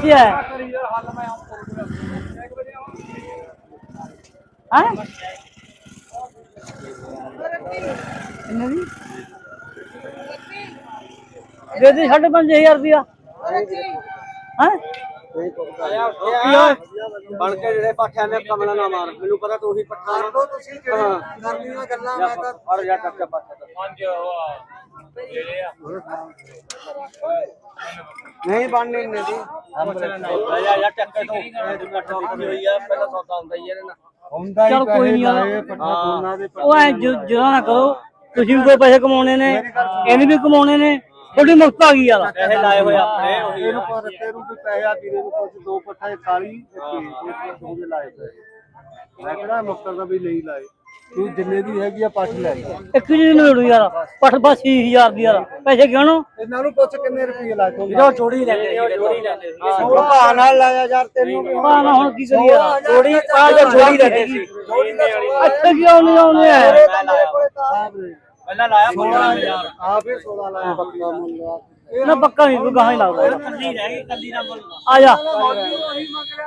ਕੀ ਹੈ ਹਾਂ ਕਿੰਨੇ ਦੀ ਦੇ ਦੇ 5500 ਰੁਪਿਆ ਹਾਂ ਬਣ ਕੇ ਜਿਹੜੇ ਪਾਠਿਆਂ ਨੇ ਕਮਲਾ ਨਾ ਮਾਰ। ਮੈਨੂੰ ਪਤਾ ਤੂੰ ਹੀ ਪੱਠਾ ਨਾ। ਤੁਸੀਂ ਜਿਹੜੇ ਕਰਨੀਆਂ ਗੱਲਾਂ ਮੈਂ ਤਾਂ ਅੜ ਜਾ ਟੱਕਾ ਪਾਠਾ ਨਹੀਂ ਬਣਨੀ ਇੰਨੇ ਦੀ। ਜਾ ਜਾ ਟੱਕੇ ਤੋਂ। ਇਹ ਦੁਕਾਨ ਵਿਕੀ ਹੋਈ ਆ ਪਹਿਲਾਂ ਸੌਦਾ ਹੁੰਦਾ ਹੀ ਇਹਦੇ ਨਾਲ ਹੁੰਦਾ ਚਲ ਕੋਈ ਨਹੀਂ ਯਾਰ ਹਾਂ। ਉਹ ਐ ਜੁਦਾ ਨਾ ਕਰੋ। ਤੁਸੀਂ ਵੀ ਕੋਈ ਪੈਸੇ ਕਮਾਉਣੇ ਨੇ ਇਹਨੇ ਵੀ ਕਮਾਉਣੇ ਨੇ। ਤੁਹਾਡੀ ਮੁਕਤ ਆ ਗਈ ਯਾਰ। ਪੈਸੇ ਲਾਏ ਹੋਏ ਆਪਣੇ ਉਹੀ ਇਹਨੂੰ ਪਰ ਤੈਨੂੰ ਵੀ ਪੈਸਾ ਵੀਰੇ ਨੂੰ ਕੁਝ ਦੋ ਪੱਠਾ ਖਾਲੀ ਇੱਕ ਦੋ ਦੇ ਲਾਏ ਪਏ ਮੈਂ ਕਿਹੜਾ ਨੁੱਕਰ ਦਾ ਵੀ ਲਈ ਲਾਏ। ਤੂੰ ਜਿੰਨੇ ਦੀ ਹੈਗੀ ਆ ਪੱਠ ਲੈ ਜਾ ਇੱਕ ਜੀ ਨੂੰ ਮਿਲੂ ਯਾਰ। ਪੱਠ ਬਸ 6000 ਦੀ ਯਾਰ। ਪੈਸੇ ਕਿਉਂ ਨੂੰ? ਇਹਨਾਂ ਨੂੰ ਪੁੱਛ ਕਿੰਨੇ ਰੁਪਏ ਲਾਏ ਤੂੰ। ਜੋ ਜੋੜੀ ਲੈਂਦੇ ਸੀ ਜੋੜੀ ਲੈਂਦੇ ਸੀ ਉਹ ਭਾ ਨਾਲ ਲਾਇਆ ਯਾਰ ਤੈਨੂੰ ਵੀ ਪਾ ਨਾ ਹੁਣ ਕੀ ਕਰੀਏ ਯਾਰ। ਜੋੜੀ ਆ ਜੋ। ਜੋੜੀ ਲੈਂਦੇ ਸੀ ਅੱਛਾ ਕਿਉਂ ਨਹੀਂ ਆਉਂਦੇ? ਐ ਪਹਿਲਾਂ ਲਾਇਆ 15000 ਆ ਫਿਰ 16 ਲਾਇਆ ਪੱਕਾ ਮੁੱਲ ਨਾ ਪੱਕਾ ਨਹੀਂ ਕੋਈ ਗਾਹਾਂ ਹੀ ਲੱਗਦਾ ਯਾਰ। ਕੱਲੀ ਰਹਿ ਗਈ ਕੱਲੀ ਦਾ ਮੁੱਲ। ਆ ਜਾ।